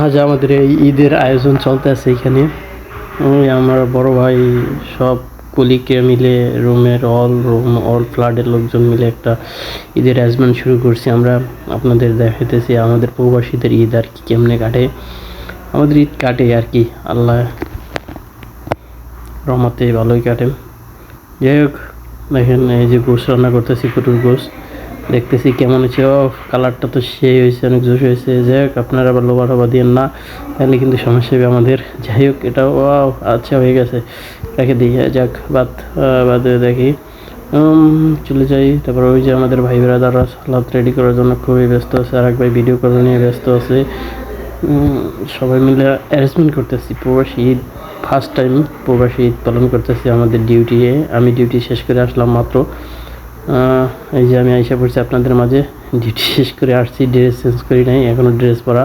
আজ আমাদের এই ঈদের আয়োজন চলতে আছে এখানে আমার বড় ভাই সব কলিকে মিলে রুমের অল রুম অল ফ্ল্যাটের লোকজন মিলে একটা ঈদের আয়োজন শুরু করছি আমরা। আপনাদের দেখাইতেছি আমাদের প্রবাসীদের ঈদ আর কি কেমনে কাটে। আমাদের ঈদ কাটে আর কি, আল্লাহ রহমতে ভালোই কাটে। যাই হোক, দেখেন এই যে গোস রান্না করতেছি কটুর গোস দেখতেছি কেমন হয়েছে। ও কালারটা তো সেই হয়েছে, অনেক জোশ হয়েছে। হোক, আপনারা আবার লোবা টোবা দিয়েন না। তাহলে কিন্তু সমস্যা হবে আমাদের। যাই হোক, এটা ও আচ্ছা হয়ে গেছে। রেখে দিই যাক বাদ বাদ দেখি। চলে যাই। তারপর ওই যে আমাদের ভাই ব্রাদাররা সালাদ রেডি করার জন্য খুবই ব্যস্ত আছে। আর এক ভাই ভিডিও করা নিয়ে ব্যস্ত আছে। সবাই মিলে অ্যারেঞ্জমেন্ট করতেছি। প্রবাসী ঈদ ফার্স্ট টাইম প্রবাসী ঈদ পালন করতেছি আমাদের ডিউটি আমি ডিউটি শেষ করে আসলাম মাত্র। এই যে আমি আইসা পড়ছি আপনাদের মাঝে। ডিউটি শেষ করে আসছি ড্রেস চেঞ্জ করি নাই এখনও ড্রেস পরা।